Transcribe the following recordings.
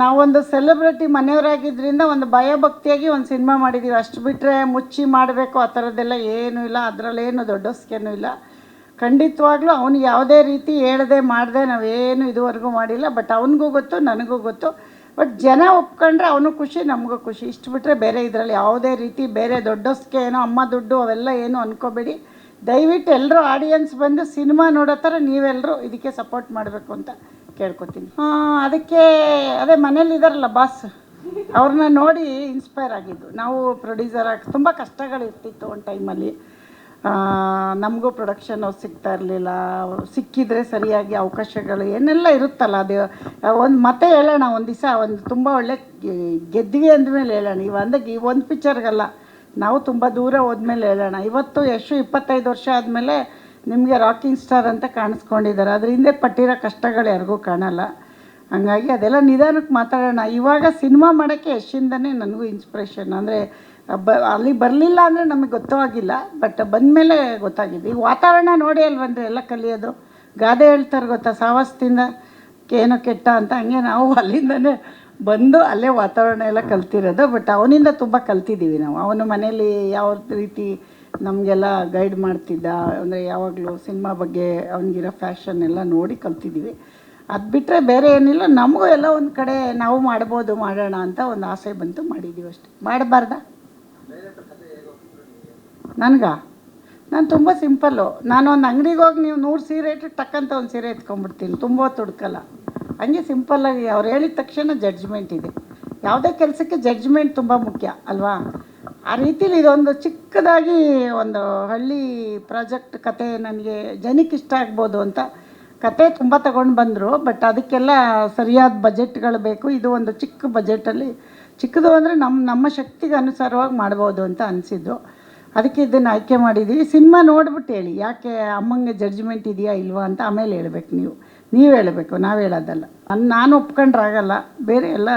ನಾವೊಂದು ಸೆಲೆಬ್ರಿಟಿ ಮನೆಯವರಾಗಿದ್ದರಿಂದ ಒಂದು ಭಯಭಕ್ತಿಯಾಗಿ ಒಂದು ಸಿನಿಮಾ ಮಾಡಿದ್ದೀವಿ ಅಷ್ಟು ಬಿಟ್ಟರೆ ಮುಚ್ಚಿ ಮಾಡಬೇಕು, ಆ ಥರದ್ದೆಲ್ಲ ಏನೂ ಇಲ್ಲ. ಅದರಲ್ಲೇನು ದೊಡ್ಡಸ್ಕೇನೂ ಇಲ್ಲ. ಖಂಡಿತವಾಗ್ಲೂ ಅವನು ಯಾವುದೇ ರೀತಿ ಹೇಳದೆ, ಮಾಡದೆ ನಾವೇನು ಇದುವರೆಗೂ ಮಾಡಿಲ್ಲ. ಬಟ್ ಅವನಿಗೂ ಗೊತ್ತು, ನನಗೂ ಗೊತ್ತು. ಬಟ್ ಜನ ಒಪ್ಕೊಂಡ್ರೆ ಅವನು ಖುಷಿ, ನಮಗೂ ಖುಷಿ. ಇಷ್ಟು ಬಿಟ್ಟರೆ ಬೇರೆ ಇದರಲ್ಲಿ ಯಾವುದೇ ರೀತಿ ಬೇರೆ ದೊಡ್ಡಸ್ಕೆ ಏನೋ, ಅಮ್ಮ ದುಡ್ಡು ಅವೆಲ್ಲ ಏನು ಅನ್ಕೋಬೇಡಿ. ದಯವಿಟ್ಟು ಎಲ್ಲರೂ ಆಡಿಯನ್ಸ್ ಬಂದು ಸಿನಿಮಾ ನೋಡೋ ಥರ ನೀವೆಲ್ಲರೂ ಇದಕ್ಕೆ ಸಪೋರ್ಟ್ ಮಾಡಬೇಕು ಅಂತ ಕೇಳ್ಕೊತೀನಿ. ಅದಕ್ಕೆ, ಅದೇ ಮನೇಲಿ ಇದಾರಲ್ಲ ಬಾಸ್ ಅವ್ರನ್ನ ನೋಡಿ ಇನ್ಸ್ಪೈರ್ ಆಗಿದ್ದು. ನಾವು ಪ್ರೊಡ್ಯೂಸರ್ ಆಗಿ ತುಂಬ ಕಷ್ಟಗಳಿರ್ತಿತ್ತು ಒಂದು ಟೈಮಲ್ಲಿ ನಮಗೂ ಪ್ರೊಡಕ್ಷನ್ ಅವ್ರು ಸಿಗ್ತಾ ಇರಲಿಲ್ಲ. ಸಿಕ್ಕಿದ್ರೆ ಸರಿಯಾಗಿ ಅವಕಾಶಗಳು ಏನೆಲ್ಲ ಇರುತ್ತಲ್ಲ, ಅದು, ಒಂದು ಮತ್ತೆ ಹೇಳೋಣ, ಒಂದು ದಿವಸ ಒಂದು ತುಂಬ ಒಳ್ಳೆ ಗೆದ್ವಿ ಅಂದಮೇಲೆ ಹೇಳೋಣ. ಇವ ಅಂದಾಗ ಈ ಒಂದು ಪಿಕ್ಚರ್ಗಲ್ಲ ನಾವು ತುಂಬ ದೂರ ಹೋದ್ಮೇಲೆ ಹೇಳೋಣ. ಇವತ್ತು ಎಷ್ಟು ಇಪ್ಪತ್ತೈದು ವರ್ಷ ಆದಮೇಲೆ ನಿಮಗೆ ರಾಕಿಂಗ್ ಸ್ಟಾರ್ ಅಂತ ಕಾಣಿಸ್ಕೊಂಡಿದ್ದಾರೆ. ಅದ್ರ ಹಿಂದೆ ಪಟ್ಟಿರೋ ಕಷ್ಟಗಳು ಯಾರಿಗೂ ಕಾಣಲ್ಲ. ಹಂಗಾಗಿ ಅದೆಲ್ಲ ನಿಧಾನಕ್ಕೆ ಮಾತಾಡೋಣ. ಇವಾಗ ಸಿನಿಮಾ ಮಾಡೋಕ್ಕೆ ಯಶಿಂದನೇ ನನಗೂ ಇನ್ಸ್ಪಿರೇಷನ್ ಅಂದರೆ, ಬ, ಅಲ್ಲಿ ಬರಲಿಲ್ಲ ಅಂದರೆ ನಮಗೆ ಗೊತ್ತಾಗಿಲ್ಲ ಬಟ್ ಬಂದಮೇಲೆ ಗೊತ್ತಾಗಿದೆ. ಈಗ ವಾತಾವರಣ ನೋಡಿ ಅಲ್ವಂದ್ರೆ ಎಲ್ಲ ಕಲಿಯೋದು. ಗಾದೆ ಹೇಳ್ತಾರೆ ಗೊತ್ತಾ ಸಾವಾಸದಿಂದ ಏನೋ ಕೆಟ್ಟ ಅಂತ. ಹಂಗೆ ನಾವು ಅಲ್ಲಿಂದನೇ ಬಂದು ಅಲ್ಲೇ ವಾತಾವರಣ ಎಲ್ಲ ಕಲ್ತಿರೋದು. ಬಟ್ ಅವನಿಂದ ತುಂಬ ಕಲ್ತಿದ್ದೀವಿ ನಾವು. ಅವನು ಮನೇಲಿ ಯಾವ ರೀತಿ ನಮಗೆಲ್ಲ ಗೈಡ್ ಮಾಡ್ತಿದ್ದ, ಅಂದರೆ ಯಾವಾಗಲೂ ಸಿನಿಮಾ ಬಗ್ಗೆ ಅವನಿಗಿರೋ ಫ್ಯಾಷನ್ ಎಲ್ಲ ನೋಡಿ ಕಲ್ತಿದ್ದೀವಿ ಅದು ಬಿಟ್ಟರೆ ಬೇರೆ ಏನಿಲ್ಲ, ನಮಗೂ ಎಲ್ಲ ಒಂದು ಕಡೆ ನಾವು ಮಾಡ್ಬೋದು, ಮಾಡೋಣ ಅಂತ ಒಂದು ಆಸೆ ಬಂತು ಮಾಡಿದ್ದೀವಿ ಅಷ್ಟೆ. ಮಾಡಬಾರ್ದಾ? ನನಗ? ನಾನು ತುಂಬ ಸಿಂಪಲ್ಲು ನಾನು ಒಂದು ಅಂಗಡಿಗೆ ಹೋಗಿ ನೀವು ನೂರು ಸೀರೆ ಇಟ್ಟು ಟಕ್ಕಂತ ಒಂದು ಸೀರೆ ಎತ್ಕೊಂಡ್ಬಿಡ್ತೀನಿ, ತುಂಬ ತುಡ್ಕಲ್ಲ ಹಂಗೆ ಸಿಂಪಲ್ಲಾಗಿ ಅವ್ರು ಹೇಳಿದ ತಕ್ಷಣ ಜಡ್ಜ್ಮೆಂಟ್ ಇದೆ. ಯಾವುದೇ ಕೆಲಸಕ್ಕೆ ಜಡ್ಜ್ಮೆಂಟ್ ತುಂಬ ಮುಖ್ಯ, ಅಲ್ವಾ? ಆ ರೀತಿಲಿ ಇದೊಂದು ಚಿಕ್ಕದಾಗಿ ಒಂದು ಹಳ್ಳಿ ಪ್ರಾಜೆಕ್ಟ್ ಕತೆ ನನಗೆ ಜನಕ್ಕೆ ಇಷ್ಟ ಆಗ್ಬೋದು ಅಂತ ಕತೆ ತುಂಬ ತಗೊಂಡು ಬಂದರು, ಬಟ್ ಅದಕ್ಕೆಲ್ಲ ಸರಿಯಾದ ಬಜೆಟ್ಗಳು ಬೇಕು. ಇದು ಒಂದು ಚಿಕ್ಕ ಬಜೆಟಲ್ಲಿ ಚಿಕ್ಕದು ಅಂದರೆ ನಮ್ಮ ನಮ್ಮ ಶಕ್ತಿಗೆ ಅನುಸಾರವಾಗಿ ಮಾಡ್ಬೋದು ಅಂತ ಅನಿಸಿದ್ದು. ಅದಕ್ಕೆ ಇದನ್ನು ಆಯ್ಕೆ ಮಾಡಿದ್ದೀವಿ ಸಿನಿಮಾ ನೋಡ್ಬಿಟ್ಟು ಹೇಳಿ, ಯಾಕೆ ಅಮ್ಮಂಗೆ ಜಡ್ಜ್ಮೆಂಟ್ ಇದೆಯಾ ಇಲ್ವಾ ಅಂತ ಆಮೇಲೆ ಹೇಳ್ಬೇಕು ನೀವು. ನೀವು ಹೇಳಬೇಕು, ನಾವು ಹೇಳೋದಲ್ಲ. ನಾನು ಒಪ್ಕೊಂಡ್ರಾಗಲ್ಲ. ಬೇರೆ ಎಲ್ಲ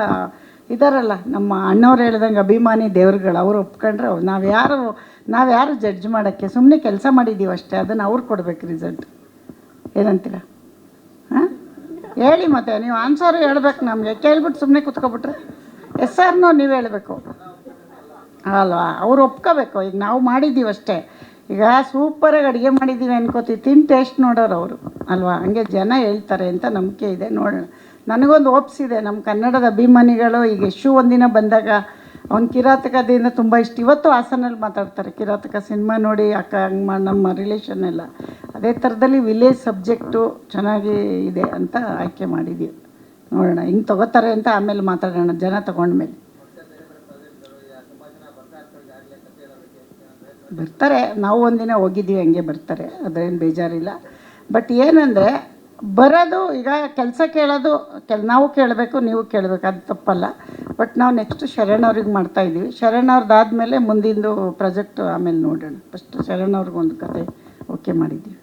ಇದಾರಲ್ಲ, ನಮ್ಮ ಅಣ್ಣವ್ರು ಹೇಳ್ದಂಗೆ ಅಭಿಮಾನಿ ದೇವ್ರುಗಳು, ಅವ್ರು ಒಪ್ಕೊಂಡ್ರೆ ನಾವು ಯಾರು ನಾವು ಯಾರು ಜಡ್ಜ್ ಮಾಡೋಕ್ಕೆ ಸುಮ್ಮನೆ ಕೆಲಸ ಮಾಡಿದ್ದೀವಿ ಅಷ್ಟೇ, ಅದನ್ನು ಅವ್ರು ಕೊಡ್ಬೇಕು ರಿಸಲ್ಟ್ ಏನಂತೀರ? ಹಾಂ? ಹೇಳಿ ಮತ್ತೆ, ನೀವು ಆನ್ಸರ್ ಹೇಳ್ಬೇಕು ನಮಗೆ. ಕೇಳ್ಬಿಟ್ಟು ಸುಮ್ಮನೆ ಕುತ್ಕೊಬಿಟ್ರೆ. ಎಸ್ ಆರ್ನೋ ನೀವು ಹೇಳಬೇಕು. ಅಲ್ವಾ ಅವ್ರು ಒಪ್ಕೋಬೇಕು. ಈಗ ನಾವು ಮಾಡಿದ್ದೀವಿ ಅಷ್ಟೇ. ಈಗ ಸೂಪರಾಗಿ ಅಡುಗೆ ಮಾಡಿದ್ದೀವಿ ಅನ್ಕೋತೀವಿ ತಿನ್ ಟೇಸ್ಟ್ ನೋಡೋರು ಅವರು. ಅಲ್ವಾ? ಹಂಗೆ ಜನ ಹೇಳ್ತಾರೆ ಅಂತ ನಂಬಿಕೆ ಇದೆ, ನೋಡೋಣ. ನನಗೊಂದು ಒಪ್ಸಿದೆ ನಮ್ಮ ಕನ್ನಡದ ಅಭಿಮಾನಿಗಳು ಈಗ ಯಶು ಒಂದಿನ ಬಂದಾಗ ಅವ್ನ ಕಿರಾತಕದಿಂದ ತುಂಬ ಇಷ್ಟ. ಇವತ್ತು ಹಾಸನಲ್ಲಿ ಮಾತಾಡ್ತಾರೆ. ಕಿರಾತಕ ಸಿನಿಮಾ ನೋಡಿ ಅಕ್ಕ, ಹಂಗೆ ನಮ್ಮ ರಿಲೇಷನ್ ಎಲ್ಲ. ಅದೇ ಥರದಲ್ಲಿ ವಿಲೇಜ್ ಸಬ್ಜೆಕ್ಟು ಚೆನ್ನಾಗಿ ಇದೆ ಅಂತ ಆಯ್ಕೆ ಮಾಡಿದ್ದೀವಿ ನೋಡೋಣ, ಹಿಂಗೆ ತಗೋತಾರೆ ಅಂತ ಆಮೇಲೆ ಮಾತಾಡೋಣ. ಜನ ತಗೊಂಡ್ಮೇಲೆ ಬರ್ತಾರೆ. ನಾವು ಒಂದಿನ ಹೋಗಿದ್ದೀವಿ ಹಂಗೆ ಬರ್ತಾರೆ. ಅದೇನು ಬೇಜಾರಿಲ್ಲ. ಬಟ್ ಏನಂದರೆ ಬರೋದು, ಈಗ ಕೆಲಸ ಕೇಳೋದು, ಕೆಲ್, ನಾವು ಕೇಳಬೇಕು, ನೀವು ಕೇಳಬೇಕು, ಅದು ತಪ್ಪಲ್ಲ. ಬಟ್ ನಾವು ನೆಕ್ಸ್ಟ್ ಶರಣವ್ರಿಗೆ ಮಾಡ್ತಾಯಿದ್ದೀವಿ ಶರಣವ್ರದ್ದಾದ್ಮೇಲೆ ಮುಂದಿಂದು ಪ್ರಾಜೆಕ್ಟ್ ಆಮೇಲೆ ನೋಡೋಣ. ಫಸ್ಟ್ ಶರಣವ್ರಿಗೊಂದು ಕತೆ ಓಕೆ ಮಾಡಿದ್ದೀವಿ.